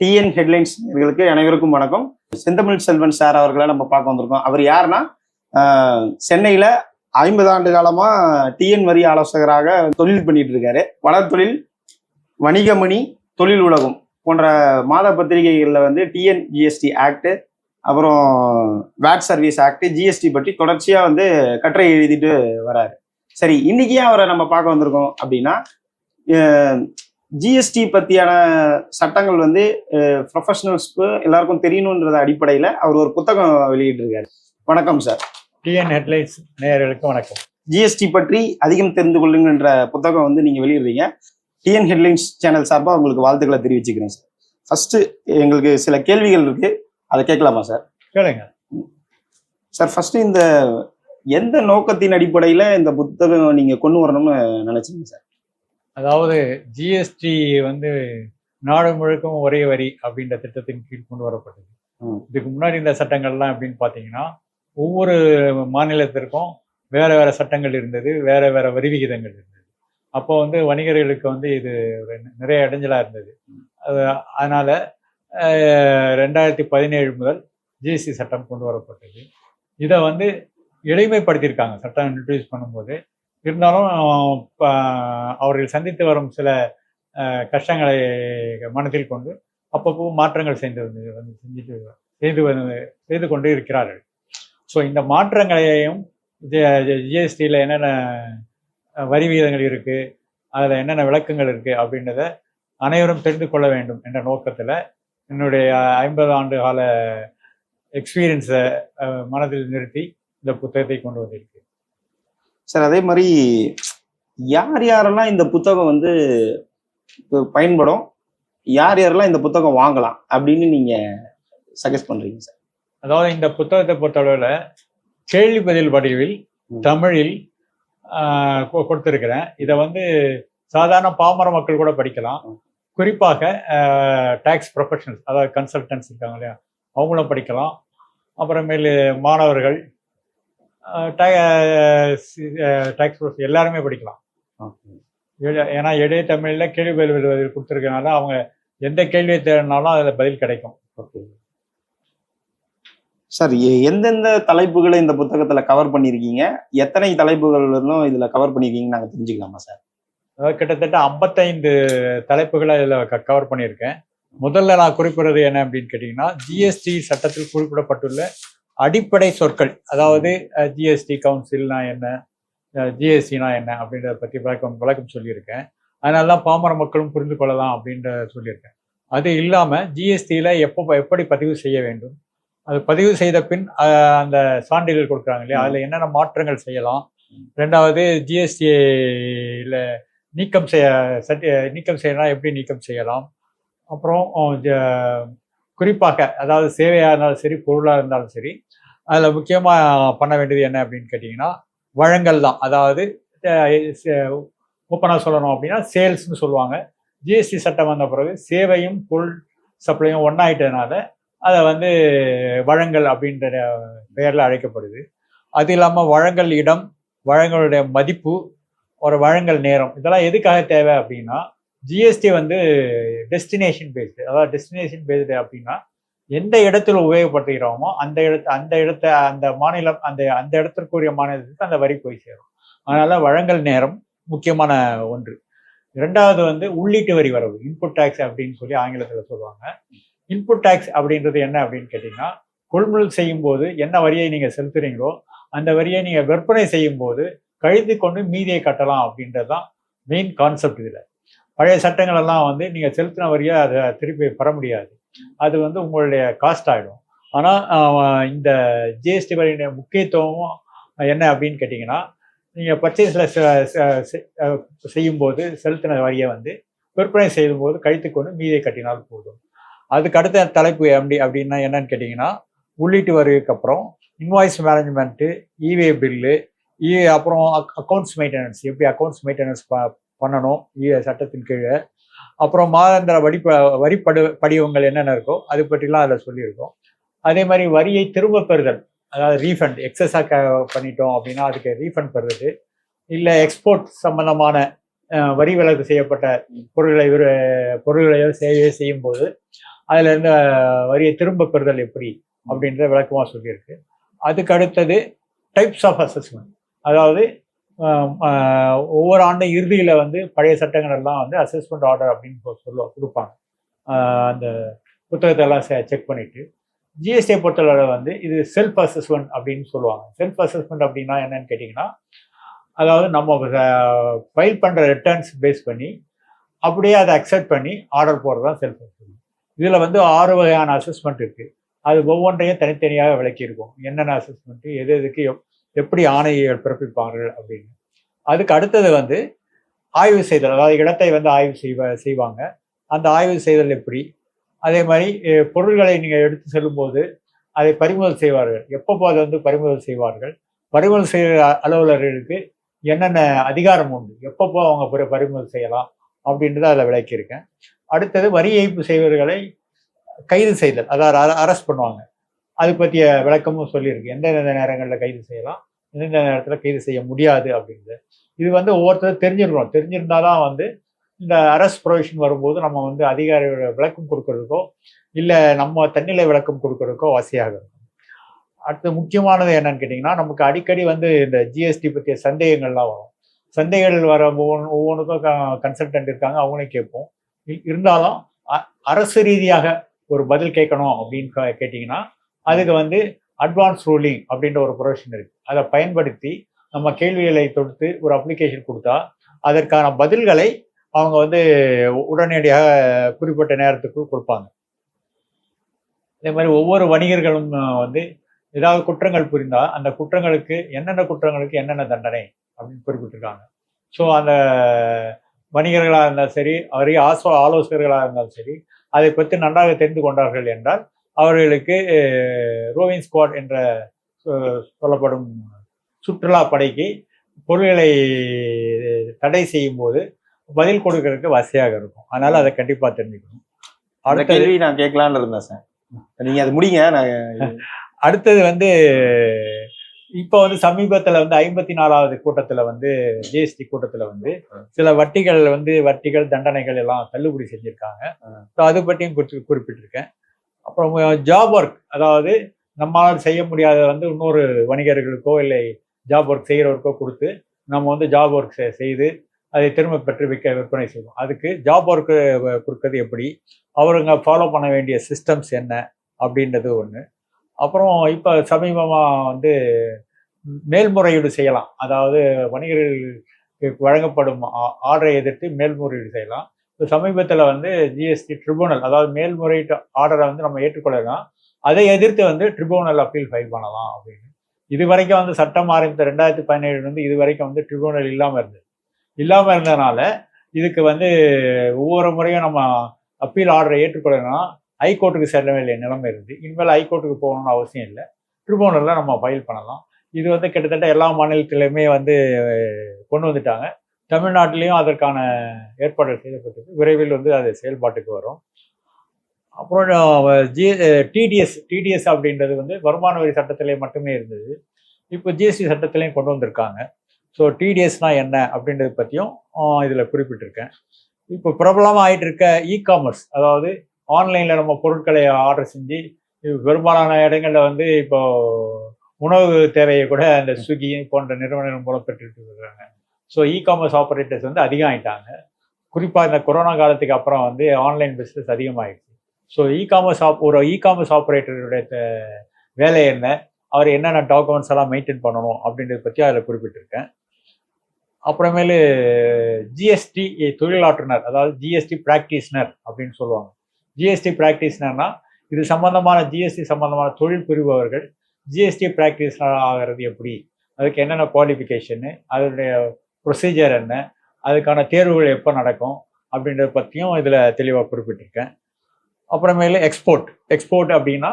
TN headlines எங்களுக்கு அனைவருக்கும் வணக்கம். செந்தமிழ் செல்வன் சார் அவர்களை நம்ம பார்க்க வந்திருக்கோம். அவர் யாருன்னா சென்னையில் சென்னையில ஐம்பது ஆண்டு காலமா டிஎன் வரி ஆலோசகராக தொழில் பண்ணிட்டு இருக்காரு. வளர்த்தொழில் வணிகமணி தொழில் உலகம் போன்ற மாத பத்திரிகைகளில் வந்து டிஎன் ஜிஎஸ்டி ஆக்ட் அப்புறம் வேட் சர்வீஸ் ஆக்ட் ஜிஎஸ்டி பற்றி தொடர்ச்சியா வந்து கட்டுரை எழுதிட்டு வராரு. சரி இன்னைக்கு ஏன் அவரை நம்ம பார்க்க வந்திருக்கோம் அப்படின்னா ஜிஎஸ்டி பத்தியான சட்டங்கள் வந்து ப்ரொஃபஷனல்ஸ்க்கு எல்லாருக்கும் தெரியணுன்றத அடிப்படையில் அவர் ஒரு புத்தகம் வெளியிட்டிருக்காரு. வணக்கம் சார் டிஎன் ஹெட்லைன்ஸ் நேயர்களுக்கு வணக்கம். ஜிஎஸ்டி பற்றி அதிகம் தெரிந்து கொள்ளுங்கன்ற புத்தகம் வந்து நீங்க வெளியிடுறீங்க. டிஎன் ஹெட்லைன்ஸ் சேனல் சார்பாக உங்களுக்கு வாழ்த்துக்களை தெரிவிச்சுக்கிறேன் சார் ஃபர்ஸ்ட் எங்களுக்கு சில கேள்விகள் இருக்கு. அதை கேட்கலாமா சார் கேளுங்க. சார் ஃபர்ஸ்ட் இந்த எந்த நோக்கத்தின் அடிப்படையில இந்த புத்தகம் நீங்க கொண்டு வரணும்னு நினைச்சீங்க சார் அதாவது ஜிஎஸ்டி வந்து நாடு முழுக்கும் ஒரே வரி அப்படின்ற திட்டத்தின் கீழ் கொண்டு வரப்பட்டது. இதுக்கு முன்னாடி இந்த சட்டங்கள்லாம் எப்படின்னு பார்த்தீங்கன்னா ஒவ்வொரு மாநிலத்திற்கும் வேற வேற சட்டங்கள் இருந்தது வேற வேற வரி விகிதங்கள் இருந்தது. அப்போ வந்து வணிகர்களுக்கு வந்து இது நிறைய இடைஞ்சலா இருந்தது. அது அதனால ரெண்டாயிரத்தி பதினேழு முதல் ஜிஎஸ்டி சட்டம் கொண்டு வரப்பட்டது. இதை வந்து எளிமைப்படுத்தியிருக்காங்க. சட்டம் இன்ட்ரடியூஸ் பண்ணும்போது இருந்தாலும் அவர்கள் சந்தித்து வரும் சில கஷ்டங்களை மனதில் கொண்டு அப்பப்போ மாற்றங்கள் செய்து வந்து வந்து செஞ்சுட்டு செய்து வந்து செய்து கொண்டு இருக்கிறார்கள். ஸோ இந்த மாற்றங்களையும் ஜிஎஸ்டியில் என்னென்ன வரி விகிதங்கள் இருக்குது அதில் என்னென்ன விளக்கங்கள் இருக்குது அப்படின்றத அனைவரும் தெரிந்து கொள்ள வேண்டும் என்ற நோக்கத்தில் என்னுடைய ஐம்பது ஆண்டு கால எக்ஸ்பீரியன்ஸை மனதில் நிறுத்தி இந்த புத்தகத்தை கொண்டு வந்திருக்கு. சார் அதே மாதிரி யார் யாரெல்லாம் இந்த புத்தகம் வந்து பயன்படும்? யார் யாரெல்லாம் இந்த புத்தகம் வாங்கலாம்? அப்படின்னு நீங்க சஜஸ்ட் பண்றீங்க சார். அதாவது இந்த புத்தகத்தை பொறுத்தளவில் கேள்வி பதில் வடிவில். தமிழில் கொடுத்திருக்கிறேன். இதை வந்து சாதாரண பாமர மக்கள் கூட படிக்கலாம். குறிப்பாக டேக்ஸ் ப்ரொஃபஷனல்ஸ் அதாவது கன்சல்டன்ஸ் இருக்காங்க இல்லையா? அவங்களும் படிக்கலாம். அப்புறமேலு மாணவர்கள் டேக்ஸ் எல்லாருமே படிக்கலாம். ஏன்னா எளிய தமிழில் கேள்வி பதில் பதில் கொடுத்துருக்கனால அவங்க எந்த கேள்வியை தேடினாலும் அதில் பதில் கிடைக்கும். ஓகே. சார் எந்தெந்த தலைப்புகளை இந்த புத்தகத்துல கவர் பண்ணியிருக்கீங்க? எத்தனை தலைப்புகள் வரலும் இதுல கவர் பண்ணியிருக்கீங்கன்னு நாங்க தெரிஞ்சுக்கலாமா சார்? கிட்டத்தட்ட ஐம்பத்தைந்து தலைப்புகளை இதில் கவர் பண்ணியிருக்கேன். முதல்ல நான் குறிப்பிடுறது என்ன அப்படின்னு கேட்டிங்கன்னா ஜிஎஸ்டி சட்டத்தில் குறிப்பிடப்பட்டுள்ள அடிப்படை சொற்கள் அதாவது ஜிஎஸ்டி கவுன்சில்னா என்ன ஜிஎஸ்டினா என்ன அப்படின்றத பற்றி விளக்கம் விளக்கம் சொல்லியிருக்கேன். அதனால தான் பாமர மக்களும் புரிந்து கொள்ளலாம் அப்படின்ற சொல்லியிருக்கேன். அது இல்லாமல் ஜிஎஸ்டியில் எப்போ எப்படி பதிவு செய்ய வேண்டும்? அது பதிவு செய்த பின் அந்த சான்றிதழ் கொடுக்குறாங்க இல்லையா? அதில் என்னென்ன மாற்றங்கள் செய்யலாம்? ரெண்டாவது ஜிஎஸ்டியில் நீக்கம் செய்ய சட்டி நீக்கம் செய்யலாம் எப்படி நீக்கம் செய்யலாம்? அப்புறம் ஜ- குறிப்பாக அதாவது சேவையாக இருந்தாலும் சரி பொருளாக இருந்தாலும் சரி அதில் முக்கியமாக பண்ண வேண்டியது என்ன அப்படின்னு கேட்டிங்கன்னா வழங்கல் தான். அதாவது ஓப்பனாக சொல்லணும் அப்படின்னா சேல்ஸ்னு சொல்லுவாங்க. ஜிஎஸ்டி சட்டம் வந்த பிறகு சேவையும் பொருள் சப்ளையும் ஒன்றாயிட்டதுனால அதை வந்து வழங்கல் அப்படின்ற பெயரில் அழைக்கப்படுது. அது இல்லாமல் வழங்கல் இடம் வழங்களுடைய மதிப்பு ஒரு வழங்கல் நேரம் இதெல்லாம் எதுக்காக தேவை அப்படின்னா ஜிஎஸ்டி வந்து டெஸ்டினேஷன் பேஸ்டு அதாவது டெஸ்டினேஷன் பேஸ்டு அப்படின்னா எந்த இடத்துல உபயோகப்படுத்துகிறோமோ அந்த இடத்து அந்த இடத்த அந்த மாநிலம் அந்த அந்த இடத்திற்குரிய மாநிலத்துக்கு அந்த வரி போய் சேரும். அதனால வழங்கல் நேரம் முக்கியமான ஒன்று. ரெண்டாவது வந்து உள்ளீட்டு வரி வரவு இன்புட் டேக்ஸ் அப்படின்னு சொல்லி ஆங்கிலத்தில் சொல்லுவாங்க. இன்புட் டேக்ஸ் அப்படின்றது என்ன அப்படின்னு கேட்டிங்கன்னா கொள்முதல் செய்யும் போது என்ன வரியை நீங்கள் செலுத்துறீங்களோ அந்த வரியை நீங்கள் விற்பனை செய்யும் போது கழித்து கொண்டு மீதியை கட்டலாம் அப்படின்றது தான் மெயின் கான்செப்ட் இதில். பழைய சட்டங்கள் எல்லாம் வந்து நீங்கள் செலுத்தின வரியாக அதை திருப்பி பெற முடியாது. அது வந்து உங்களுடைய காஸ்ட் ஆகிடும் ஆனால் இந்த ஜிஎஸ்டி வரியுடைய முக்கியத்துவம் என்ன அப்படின்னு கேட்டிங்கன்னா நீங்கள் பர்ச்சேஸில் செய்யும்போது செலுத்தின வரியை வந்து விற்பனை செய்யும்போது கழித்து கொண்டு மீதியை கட்டினால் போதும். அதுக்கு அடுத்த தலைப்பு எப்படி அப்படின்னா என்னன்னு கேட்டிங்கன்னா உள்ளீட்டு வரிக்கு அப்புறம் invoice management e way bill இ அப்புறம் அக்கௌண்ட்ஸ் மெயின்டெனன்ஸ் எப்படி அக்கௌண்ட்ஸ் மெயின்டெனன்ஸ் ப பண்ணணும் இ சட்டத்தின் கீழே. அப்புறம் மாதாந்திர வடிப்ப வரி படு படிவங்கள் என்னென்ன இருக்கோ அது பற்றிலாம் அதில் சொல்லியிருக்கோம். அதே மாதிரி வரியை திரும்ப பெறுதல். அதாவது ரீஃபண்ட் எக்ஸஸாக பண்ணிட்டோம் அப்படின்னா அதுக்கு ரீஃபண்ட் பெறுறது. இல்லை எக்ஸ்போர்ட் சம்பந்தமான வரி விலக்கு செய்யப்பட்ட பொருட்களை விரு- பொருட்களையோ சேவையோ செய்யும் போது அதில் இருந்த வரியை திரும்ப பெறுதல் எப்படி அப்படின்றத விளக்கமாக சொல்லியிருக்கு. அதுக்கு அடுத்தது டைப்ஸ் ஆஃப் அசஸ்மெண்ட் அதாவது ஒவ்வொரு ஆண்டு இறுதியில் வந்து பழைய சட்டங்கள் எல்லாம் வந்து அசஸ்மெண்ட் ஆர்டர் அப்படின்னு சொல்ல கொடுப்பாங்க. அந்த புத்தகத்தை எல்லாம் செக் பண்ணிட்டு. ஜிஎஸ்டியை பொறுத்தளவு வந்து இது செல்ஃப் அசஸ்மெண்ட் அப்படின்னு சொல்லுவாங்க. செல்ஃப் அசஸ்மெண்ட் அப்படின்னா என்னன்னு கேட்டிங்கன்னா அதாவது நம்ம ஃபைல் பண்ணுற ரிட்டர்ன்ஸ் பேஸ் பண்ணி அப்படியே அதை அக்செப்ட் பண்ணி ஆர்டர் போடுறது தான் செல்ஃப் அசஸ்மெண்ட் இதில் வந்து ஆறு வகையான அசஸ்மெண்ட் இருக்குது அது ஒவ்வொன்றையும் தனித்தனியாக விளக்கியிருக்கும். என்னென்ன அசஸ்மெண்ட்டு எது எதுக்கு எப்- எப்படி ஆணையை பிறப்பிப்பார்கள் அப்படின்னு. அதுக்கு அடுத்தது வந்து ஆய்வு செய்தல் அதாவது இடத்தை வந்து ஆய்வு செய்வ செய்வாங்க. அந்த ஆய்வு செய்தல் எப்படி? அதே மாதிரி பொருள்களை நீங்கள் எடுத்து செல்லும்போது அதை பறிமுதல் செய்வார்கள். எப்பப்போ அதை வந்து பறிமுதல் செய்வார்கள்? பறிமுதல் செய்கிற அலுவலர்களுக்கு என்னென்ன அதிகாரம் உண்டு? எப்பப்போ அவங்க பறிமுதல் செய்யலாம் அப்படின்றத அதில் விளக்கியிருக்கேன். அடுத்தது வரி ஏய்ப்பு செய்வர்களை கைது செய்தல் அதாவது அரெஸ்ட் பண்ணுவாங்க. அது பற்றிய விளக்கமும் சொல்லியிருக்கு. எந்தெந்த நேரங்களில் கைது செய்யலாம்? எந்தெந்த நேரத்தில் கைது செய்ய முடியாது அப்படின்றது. இது வந்து ஒவ்வொருத்தரும் தெரிஞ்சிருக்கணும். தெரிஞ்சிருந்தாதான் வந்து இந்த அரசு ப்ரொவிஷன் வரும்போது நம்ம வந்து அதிகாரியோட விளக்கம் கொடுக்கறதுக்கோ இல்லை நம்ம தன்னிலை விளக்கம் கொடுக்கறதுக்கோ வசதியாக இருக்கும். அடுத்து முக்கியமானது என்னன்னு கேட்டிங்கன்னா நமக்கு அடிக்கடி வந்து இந்த ஜிஎஸ்டி பற்றிய சந்தேகங்கள்லாம் வரும். சந்தேகங்கள் வர ஒவ்வொன்று ஒவ்வொன்றுக்கும் கன்சல்டன்ட் இருக்காங்க அவங்களையும் கேட்போம். இ- இருந்தாலும் அ- அரசு ரீதியாக ஒரு பதில் கேட்கணும் அப்படின்னு கேட்டிங்கன்னா அதுக்கு வந்து அட்வான்ஸ் ரூலிங் அப்படின்ற ஒரு ப்ரொவிஷன் இருக்கு. அதை பயன்படுத்தி நம்ம கேள்விகளை தொடுத்து ஒரு அப்ளிகேஷன் கொடுத்தா அதற்கான பதில்களை அவங்க வந்து உடனடியாக குறிப்பிட்ட நேரத்துக்குள் கொடுப்பாங்க. இதே மாதிரி ஒவ்வொரு வணிகர்களும் வந்து ஏதாவது குற்றங்கள் புரிந்தால் அந்த குற்றங்களுக்கு என்னென்ன குற்றங்களுக்கு என்னென்ன தண்டனை அப்படின்னு குறிப்பிட்டிருக்காங்க. ஸோ அந்த வணிகர்களாக இருந்தாலும் சரி அவரே ஆசோ ஆலோசகர்களாக இருந்தாலும் சரி அதை பற்றி நன்றாக தெரிந்து கொண்டார்கள் என்றால் அவர்களுக்கு ரோவிங் ஸ்குவாட் என்ற சொல்லப்படும் சுற்றுலா படைக்கு பொருள்களை தடை செய்யும் போது பதில் கொடுக்கறதுக்கு வசதியாக இருக்கும். அதனால அதை கண்டிப்பா தெரிஞ்சுக்கணும். அந்த அடுத்தது கேள்வி நான் கேட்கலான்னு இருந்தேன் சார். நீங்க அது முடிங்க நான் அடுத்தது வந்து இப்போ வந்து சமீபத்துல வந்து ஐம்பத்தி நாலாவது கூட்டத்துல வந்து ஜிஎஸ்டி கூட்டத்துல வந்து சில வட்டிகள் வந்து வட்டிகள் தண்டனைகள் எல்லாம் தள்ளுபடி செஞ்சிருக்காங்க. ஸோ அது பற்றியும் குறிப்பிட்டிருக்கேன். அப்புறம் ஜாப் ஒர்க் அதாவது நம்மளால் செய்ய முடியாத வந்து இன்னொரு வணிகர்களுக்கோ இல்லை ஜாப் ஒர்க் செய்கிறவருக்கோ கொடுத்து நம்ம வந்து ஜாப் ஒர்க் செய்து அதை திரும்ப பெற்று விற்க விற்பனை செய்வோம். அதுக்கு ஜாப் ஒர்க்கு கொடுக்கறது எப்படி? அவருங்க ஃபாலோ பண்ண வேண்டிய சிஸ்டம்ஸ் என்ன? அப்படின்றது ஒன்று அப்புறம் இப்போ சமீபமாக வந்து மேல்முறையீடு செய்யலாம். அதாவது வணிகர்களுக்கு வழங்கப்படும் ஆர்டரை எதிர்த்து மேல்முறையீடு செய்யலாம். சமீபத்தில் வந்து ஜிஎஸ்டி ட்ரிபுனல் அதாவது மேல்முறையீட்டு ஆர்டரை வந்து நம்ம ஏற்றுக்கொள்ளலாம். அதை எதிர்த்து வந்து ட்ரிபுனல் அப்பீல் ஃபைல் பண்ணலாம் அப்படின்னு. இது வரைக்கும் வந்து சட்டம் ஆரம்பித்த ரெண்டாயிரத்தி பதினேழு வந்து இது வரைக்கும் வந்து ட்ரிபுனல் இல்லாமல் இருந்தது. இல்லாமல் இருந்ததுனால இதுக்கு வந்து ஒவ்வொரு முறையும் நம்ம அப்பீல் ஆர்டரை ஏற்றுக்கொள்ளணும்னா ஹைகோர்ட்டுக்கு செல்ல வேண்டிய நிலைமை இருக்குது. இனிமேல் ஹைகோர்ட்டுக்கு போகணும்னு அவசியம் இல்லை. ட்ரிபுனலில் நம்ம ஃபைல் பண்ணலாம். இது வந்து கிட்டத்தட்ட எல்லா மாநிலத்திலையுமே வந்து கொண்டு வந்துட்டாங்க. தமிழ்நாட்டிலையும் அதற்கான ஏற்பாடுகள் செய்யப்பட்டது விரைவில் வந்து அது செயல்பாட்டுக்கு வரும். அப்புறம் ஜி டிடிஎஸ் டிடிஎஸ் அப்படின்றது வந்து வருமான வரி சட்டத்திலே மட்டுமே இருந்தது. இப்போ ஜிஎஸ்டி சட்டத்திலையும் கொண்டு வந்திருக்காங்க. ஸோ டிடிஎஸ்னா என்ன அப்படின்றத பற்றியும் இதில் குறிப்பிட்டிருக்கேன். இப்போ பிரபலமாக ஆகிட்டு இருக்க இ காமர்ஸ் அதாவது ஆன்லைனில் நம்ம பொருட்களை ஆர்டர் செஞ்சு பெரும்பாலான இடங்களில் வந்து இப்போ உணவு தேவையை கூட அந்த ஸ்விக்கி போன்ற நிறுவனங்கள் மூலம் பெற்றுட்டு இருக்காங்க. ஸோ இ காமர்ஸ் ஆப்ரேட்டர்ஸ் வந்து அதிகம் ஆகிட்டாங்க குறிப்பாக இந்த கொரோனா காலத்துக்கு அப்புறம் வந்து ஆன்லைன் பிஸ்னஸ் அதிகமாகிடுச்சு ஸோ இ காமர்ஸ் ஆப் ஒரு இ காமர்ஸ் ஆப்ரேட்டருடைய வேலை என்ன? அவர் என்னென்ன டாக்குமெண்ட்ஸ் எல்லாம் மெயின்டைன் பண்ணணும் அப்படின்றத பற்றி அதில் குறிப்பிட்டிருக்கேன். அப்புறமேலு ஜிஎஸ்டி தொழிலாற்றுனர் அதாவது ஜிஎஸ்டி பிராக்டிஸ்னர் அப்படின்னு சொல்லுவாங்க. ஜிஎஸ்டி பிராக்டிஸ்னர்னா இது சம்பந்தமான ஜிஎஸ்டி சம்பந்தமான தொழில் புரிபவர்கள் ஜிஎஸ்டி பிராக்டிஸ்னர் ஆகிறது எப்படி? அதுக்கு என்னென்ன குவாலிஃபிகேஷனு அதனுடைய ப்ரொசீஜர் என்ன அதுக்கான தேர்வுகள் எப்போ நடக்கும் அப்படின்றத பற்றியும் இதில் தெளிவாக குறிப்பிட்டிருக்கேன். அப்புறமேலு எக்ஸ்போர்ட் எக்ஸ்போர்ட் அப்படின்னா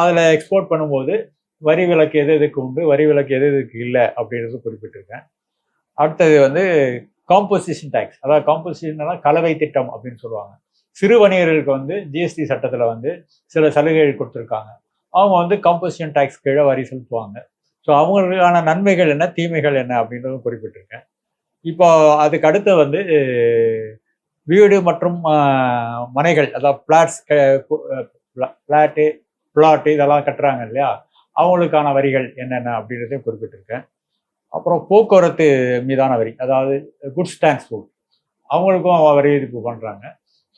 அதில் எக்ஸ்போர்ட் பண்ணும்போது வரி விலக்கு எது எதுக்கு உண்டு வரி விலக்கு எது எதுக்கு இல்லை அப்படின்றது குறிப்பிட்டிருக்கேன். அடுத்தது வந்து காம்போசிஷன் டேக்ஸ் அதாவது காம்போசிஷன்னா கலவை திட்டம் அப்படின்னு சொல்லுவாங்க. சிறு வணிகர்களுக்கு வந்து ஜிஎஸ்டி சட்டத்தில் வந்து சில சலுகைகள் கொடுத்துருக்காங்க. அவங்க வந்து காம்போசிஷன் டேக்ஸ் கீழே வரி செலுத்துவாங்க. ஸோ அவங்களுக்கான நன்மைகள் என்ன தீமைகள் என்ன அப்படின்றதும் குறிப்பிட்டிருக்கேன். இப்போ அதுக்கு அடுத்து வந்து வீடு மற்றும் மனைகள் அதாவது பிளாட்ஸ் பிளாட்டு பிளாட்டு இதெல்லாம் கட்டுறாங்க இல்லையா? அவங்களுக்கான வரிகள் என்னென்ன அப்படின்றதையும் குறிப்பிட்டிருக்கேன். அப்புறம் போக்குவரத்து மீதான வரி அதாவது குட்ஸ் டிரான்ஸ்போர்ட் அவங்களுக்கும் வரி விதிப்பு பண்ணுறாங்க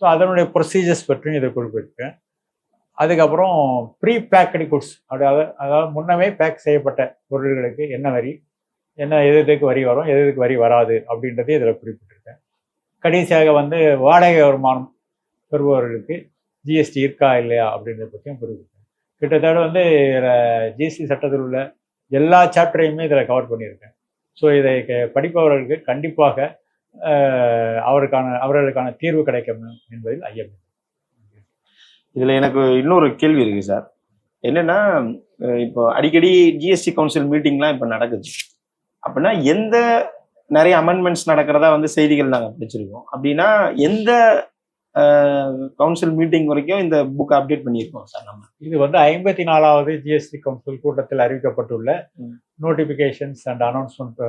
ஸோ அதனுடைய ப்ரொசீஜர்ஸ் பற்றியும் இதை குறிப்பிட்டிருக்கேன். அதுக்கப்புறம் ப்ரீ பேக்கடு குட்ஸ் அதாவது அதாவது முன்னமே பேக் செய்யப்பட்ட பொருள்களுக்கு என்ன வரி? என்ன எது எதுக்கு வரி வரும் எது எதுக்கு வரி வராது அப்படின்றதையும் இதில் குறிப்பிட்டிருக்கேன். கடைசியாக வந்து வாடகை வருமானம் பெறுபவர்களுக்கு ஜிஎஸ்டி இருக்கா இல்லையா அப்படின்றத பற்றியும் குறிப்பிட்டேன் கிட்டத்தட்ட வந்து இதில் ஜிஎஸ்டி சட்டத்தில் உள்ள எல்லா சாப்டரையுமே இதில் கவர் பண்ணியிருக்கேன். ஸோ இதை படிப்பவர்களுக்கு கண்டிப்பாக அவருக்கான அவர்களுக்கான தீர்வு கிடைக்கும் என்பதில் ஐயம் இதில் எனக்கு இன்னொரு கேள்வி இருக்குது சார். என்னென்னா இப்போ அடிக்கடி ஜிஎஸ்டி கவுன்சில் மீட்டிங்லாம் இப்போ நடக்குது. அப்படின்னா எந்த நிறைய அமெண்ட்மெண்ட்ஸ் நடக்கிறதா வந்து செய்திகள் நாங்க படிச்சிருக்கோம். அப்படின்னா எந்த கவுன்சில் மீட்டிங் வரைக்கும் இந்த புக் அப்டேட் பண்ணியிருக்கோம் சார் நம்ம. இது வந்து ஐம்பத்தி நாலாவது ஜிஎஸ்டி கவுன்சில் கூட்டத்தில் அறிவிக்கப்பட்டுள்ள ம். நோட்டிபிகேஷன்ஸ் அண்ட் அனௌன்ஸ்மெண்ட்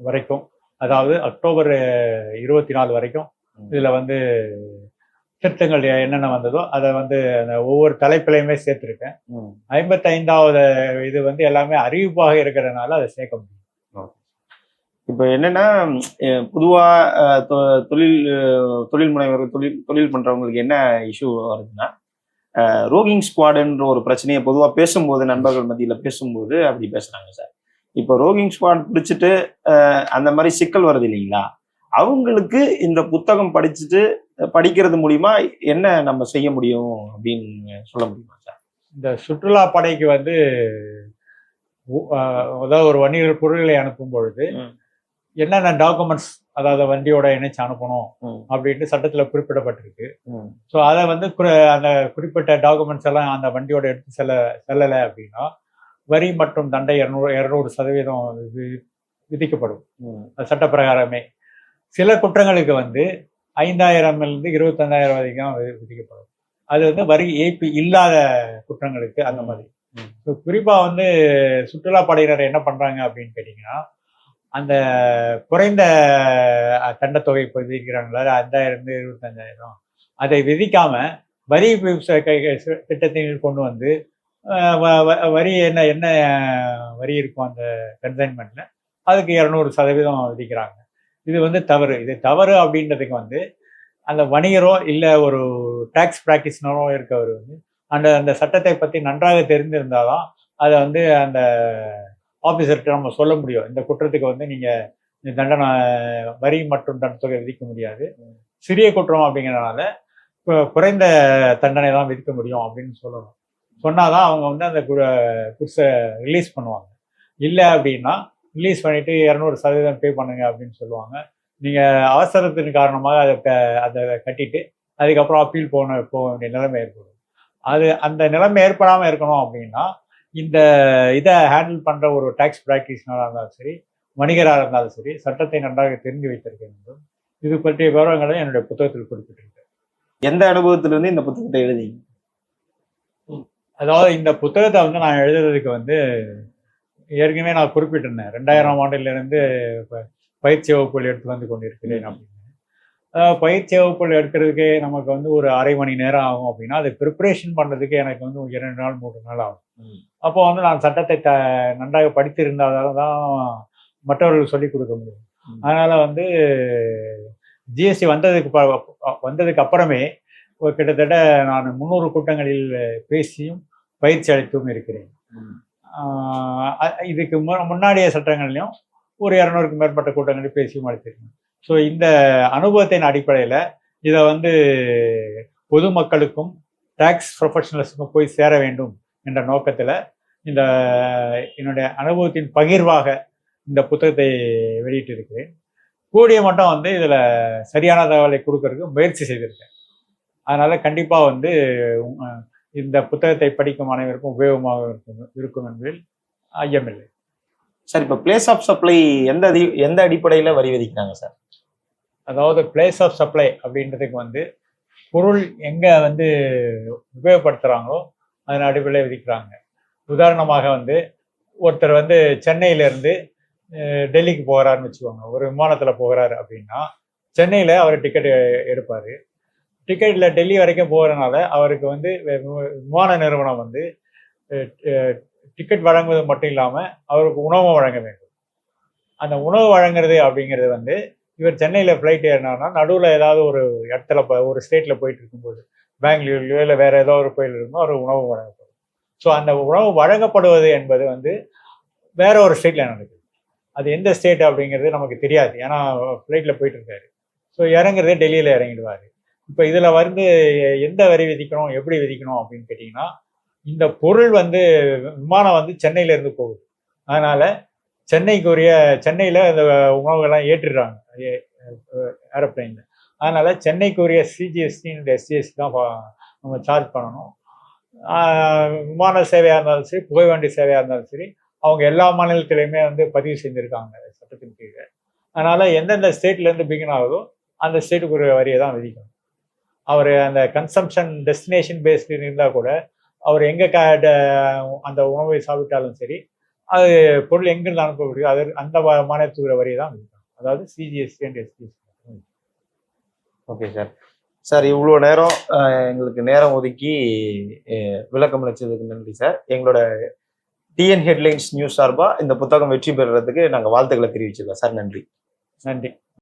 வரைக்கும். அதாவது அக்டோபர் இருபத்தி நாலு வரைக்கும். இதுல வந்து திருத்தங்கள் என்னென்ன வந்ததோ அதை வந்து அந்த ஒவ்வொரு தலைப்பிலையுமே சேர்த்துருக்கேன். ஐம்பத்தி ஐந்தாவது இது வந்து எல்லாமே அறிவிப்பாக இருக்கிறதுனால அதை சேர்க்க முடியும் இப்போ என்னன்னா அஹ் பொதுவா அஹ் தொ- தொழில் தொழில் முனைவர்கள் தொழில் தொழில் பண்றவங்களுக்கு என்ன இஷ்யூ வருதுன்னா ரோகிங் ஸ்குவாடுன்ற ஒரு பிரச்சனையை பொதுவா பேசும்போது நண்பர்கள் மத்தியில பேசும்போது அப்படி பேசுறாங்க சார். இப்போ ரோகிங் ஸ்குவாட் பிடிச்சிட்டு அந்த மாதிரி சிக்கல் வருது இல்லைங்களா? அவங்களுக்கு இந்த புத்தகம் படிச்சுட்டு படிக்கிறது மூலியமா என்ன நம்ம செய்ய முடியும் அப்படின்னு சொல்ல முடியுமா சார்? இந்த சுற்றுலா படைக்கு வந்து அதாவது ஒரு வணிகர் பொருட்களை அனுப்பும் பொழுது. என்னென்ன டாக்குமெண்ட்ஸ் அதாவது வண்டியோட இணைச்சு அனுப்பணும். அப்படின்ட்டு சட்டத்துல குறிப்பிடப்பட்டிருக்கு. ஸோ அதை வந்து அந்த குறிப்பிட்ட டாக்குமெண்ட்ஸ் எல்லாம் அந்த வண்டியோட எடுத்து செல்ல செல்லலை அப்படின்னா வரி மற்றும் தண்டை இரநூறு இரநூறு சதவீதம் விதிக்கப்படும் ம். அது சட்டப்பிரகாரமே சில குற்றங்களுக்கு வந்து ஐந்தாயிரம்ல இருந்து இருபத்தஞ்சாயிரம் வரைக்கும் விதிக்கப்படும் அது வந்து வரி ஏய்ப்பு இல்லாத குற்றங்களுக்கு அந்த மாதிரி ம். So, குறிப்பா வந்து சுற்றுலா படையினர் என்ன பண்றாங்க அப்படின்னு கேட்டீங்கன்னா அந்த குறைந்த தண்டத்தொகை இப்போ விதிக்கிறாங்களா அஞ்சாயிரம் இருந்து இருபத்தஞ்சாயிரம். அதை விதிக்காம வரி கை- திட்டத்தின் கொண்டு வந்து வ- வ- வரி என்ன என்ன வரி இருக்கும் அந்த கன்சைன்மெண்ட்ல அதுக்கு இரநூறு சதவீதம் விதிக்கிறாங்க. இது வந்து தவறு. இது தவறு அப்படின்றதுக்கு வந்து அந்த வணிகரோ இல்லை ஒரு டேக்ஸ் ப்ராக்டிஸ்னரோ இருக்கவர் வந்து அந்த அந்த சட்டத்தை பற்றி நன்றாக தெரிந்திருந்தாதான் அதை வந்து அந்த ஆஃபீஸர்கிட்ட நம்ம சொல்ல முடியும். இந்த குற்றத்துக்கு வந்து நீங்கள் இந்த தண்டனை வரி மற்றும் தண்டத்தொகை விதிக்க முடியாது. சிறிய குற்றம் அப்படிங்கிறனால குறைந்த தண்டனை தான் விதிக்க முடியும் அப்படின்னு சொல்லணும். சொன்னாதான் அவங்க வந்து அந்த குட்ஸை ரிலீஸ் பண்ணுவாங்க. இல்லை அப்படின்னா ரிலீஸ் பண்ணிட்டு இரநூறு சதவீதம் பே பண்ணுங்க அப்படின்னு சொல்லுவாங்க. நீங்கள் அவசரத்தின் காரணமாக அதை க- அதை கட்டிட்டு அதுக்கப்புறம் அப்பீல் போன போக வேண்டிய நிலைமை ஏற்படும். அது அந்த நிலைமை ஏற்படாமல் இருக்கணும் அப்படின்னா இந்த இதை ஹேண்டில் பண்ற ஒரு டாக்ஸ் ப்ராக்டிஷனராக இருந்தாலும் சரி வணிகராக இருந்தாலும் சரி சட்டத்தை நன்றாக தெரிந்து வைத்திருக்க வேண்டும். இது பற்றிய விவரங்களை என்னுடைய புத்தகத்தில் குறிப்பிட்டிருக்கேன் எந்த அனுபவத்திலிருந்து இந்த புத்தகத்தை எழுதிங்க அதாவது இந்த புத்தகத்தை வந்து நான் எழுதுறதுக்கு வந்து ஏற்கனவே நான் குறிப்பிட்டிருந்தேன். ரெண்டாயிரம் ஆண்டிலிருந்து பயிற்சி வகுப்புகள் எடுத்து வந்து கொண்டிருக்கிறேன் அப்படின்னு. பயிற்சி வகுப்புகள் எடுக்கிறதுக்கு நமக்கு வந்து ஒரு அரை மணி நேரம் ஆகும் அப்படின்னா அது ப்ரிப்பரேஷன் பண்ணுறதுக்கு எனக்கு வந்து இரண்டு நாள் மூன்று நாள் ஆகும். அப்போ வந்து நான் சட்டத்தை த நன்றாக படித்திருந்தால் தான் மற்றவர்களுக்கு சொல்லிக் கொடுக்க முடியும். அதனால வந்து ஜிஎஸ்டி வந்ததுக்கு வந்ததுக்கு அப்புறமே கிட்டத்தட்ட நான் முந்நூறு கூட்டங்களில் பேசியும் பயிற்சி அளித்தும் இருக்கிறேன். இதுக்கு மு- முன்னாடிய சட்டங்கள்லையும் ஒரு இரநூறுக்கு மேற்பட்ட கூட்டங்களில் பேசியும் அளித்திருக்கேன். ஸோ இந்த அனுபவத்தின் அடிப்படையில் இதை வந்து பொதுமக்களுக்கும் டாக்ஸ் ப்ரொஃபஷனல்ஸுக்கும் போய் சேர வேண்டும். என்ற நோக்கத்தில் இந்த என்னுடைய அனுபவத்தின் பகிர்வாக இந்த புத்தகத்தை வெளியிட்டிருக்கிறேன். கூடிய மட்டும் வந்து இதில் சரியான தகவலை கொடுக்கறதுக்கு முயற்சி செய்திருக்கேன். அதனால கண்டிப்பாக வந்து இந்த புத்தகத்தை படிக்கும் அனைவருக்கும் உபயோகமாக இருக்கும் இருக்கும் என்பதில் ஐயமில்லை சார் இப்போ பிளேஸ் ஆஃப் சப்ளை எந்த அடி எந்த அடிப்படையில வரி விதிக்கிறாங்க சார்? அதாவது பிளேஸ் ஆஃப் சப்ளை அப்படின்றதுக்கு வந்து பொருள் எங்க வந்து உபயோகப்படுத்துறாங்களோ அதன் அடிப்படையில் விதிக்கிறாங்க. உதாரணமாக வந்து ஒருத்தர் வந்து சென்னையிலேருந்து டெல்லிக்கு போகிறாருன்னு வச்சுக்கோங்க. ஒரு விமானத்தில் போகிறாரு அப்படின்னா சென்னையில் அவர் டிக்கெட் எடுப்பார். டிக்கெட்டில் டெல்லி வரைக்கும் போகிறதுனால அவருக்கு வந்து விமான நிறுவனம் வந்து டிக்கெட் வழங்குவது மட்டும் இல்லாமல் அவருக்கு உணவும் வழங்க வேண்டும். அந்த உணவு வழங்குறது அப்படிங்கிறது வந்து இவர் சென்னையில் ஃப்ளைட் ஏறினார்னா நடுவில் ஏதாவது ஒரு இடத்துல ஒரு ஸ்டேட்டில் போயிட்டு இருக்கும்போது பெங்களூர்லையோ இல்லை வேற ஏதோ ஒரு கோயில் இருக்குமோ ஒரு உணவு வழங்கப்படும். ஸோ அந்த உணவு வழங்கப்படுவது என்பது வந்து வேற ஒரு ஸ்டேட்டில் நடக்குது. அது எந்த ஸ்டேட் அப்படிங்கிறது நமக்கு தெரியாது. ஏன்னா ஃப்ளைட்டில் போயிட்டு இருக்காரு ஸோ இறங்குறதே டெல்லியில் இறங்கிடுவார். இப்போ இதில் வந்து எந்த வரி விதிக்கணும் எப்படி விதிக்கணும் அப்படின்னு கேட்டிங்கன்னா இந்த பொருள் வந்து விமானம் வந்து சென்னையில இருந்து போகுது. அதனால சென்னைக்குரிய சென்னையில் இந்த உணவுகள்லாம் ஏற்றிடுறாங்க. ஏரோப்ளைனில். அதனால் சென்னைக்கு உரிய சிஜிஎஸ்டி எஸ்ஜிஎஸ்டி தான் நம்ம சார்ஜ் பண்ணணும். விமான சேவையாக இருந்தாலும் சரி புகைவண்டி சேவையாக இருந்தாலும் சரி அவங்க எல்லா மாநிலத்திலையுமே வந்து பதிவு செஞ்சுருக்காங்க சட்டத்தின் கீழே. அதனால் எந்தெந்த ஸ்டேட்லேருந்து பிகின் ஆகுதோ அந்த ஸ்டேட்டுக்கு ஒரு வரியை தான் விதிக்கணும். அவர் அந்த கன்சம்ஷன் டெஸ்டினேஷன் பேஸ்டு இருந்தால் கூட அவர் எங்கே க அந்த உணவை சாப்பிட்டாலும் சரி அது பொருள் எங்கிருந்து முடியும் அது அந்த மாநிலத்துக்குற வரியை தான் விதிக்கணும். அதாவது CGST and SGST okay sir sir இவ்வளோ நேரம் எங்களுக்கு நேரம் ஒதுக்கி விளக்கம் அளிச்சதுக்கு நன்றி சார் எங்களோட டிஎன் ஹெட்லைன்ஸ் நியூஸ் சார்பாக இந்த புத்தகம் வெற்றி பெறுறதுக்கு நாங்கள் வாழ்த்துக்களை தெரிவிச்சிடலாம் சார் நன்றி. நன்றி.